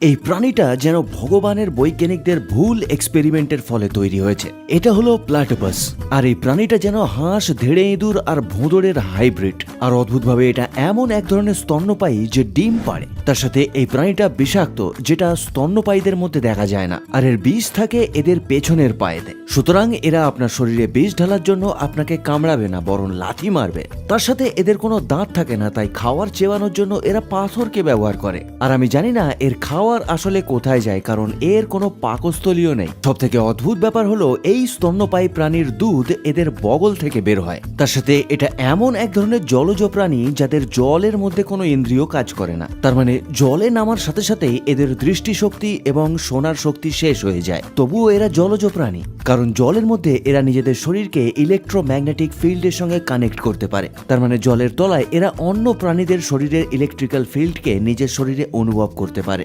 এই প্রাণীটা যেন ভগবানের বৈজ্ঞানিকদের ভুল এক্সপেরিমেন্টের ফলে তৈরি হয়েছে। এটা হলো প্লাটোপাস। আর এই প্রাণীটা যেন হাঁস, ধেড়ে, ইঁদুর আর ভোঁদরের হাইব্রিড আর অদ্ভুতভাবে এটা এমন এক ধরনের স্তন্যপায়ী যে ডিম পাড়ে। তার সাথে এই প্রাণীটা বিষাক্ত, যেটা স্তন্যপায়ীদের মধ্যে দেখা যায় না। আর এর বিষ থাকে এদের পেছনের পায়েতে। সুতরাং এরা আপনার শরীরে বিষ ঢালার জন্য আপনাকে কামড়াবে না, বরং লাথি মারবে। তার সাথে এদের কোনো দাঁত থাকে না, তাই খাওয়ার চেবানোর জন্য এরা পাথরকে ব্যবহার করে। আর আমি জানি না এর খাওয়ার আসলে কোথায় যায়, কারণ এর কোনো পাকস্থলীয় নেই। সব থেকে অদ্ভুত ব্যাপার হলো, এই স্তন্যপায়ী প্রাণীর দুধ এদের বগল থেকে বের হয়। তার সাথে এটা এমন এক ধরনের জলজ প্রাণী যাদের জলের মধ্যে কোনো ইন্দ্রিয় কাজ করে না। তার মানে জলে নামার সাথে সাথেই এদের দৃষ্টিশক্তি এবং শোনার শক্তি শেষ হয়ে যায়। তবুও এরা জলজ প্রাণী, কারণ জলের মধ্যে এরা নিজেদের শরীরকে ইলেকট্রোম্যাগনেটিক ফিল্ডের সঙ্গে কানেক্ট করতে পারে। তার মানে জলের তলায় এরা অন্য প্রাণীদের শরীরের ইলেকট্রিক্যাল ফিল্ডকে নিজের শরীরে অনুভব করতে পারে।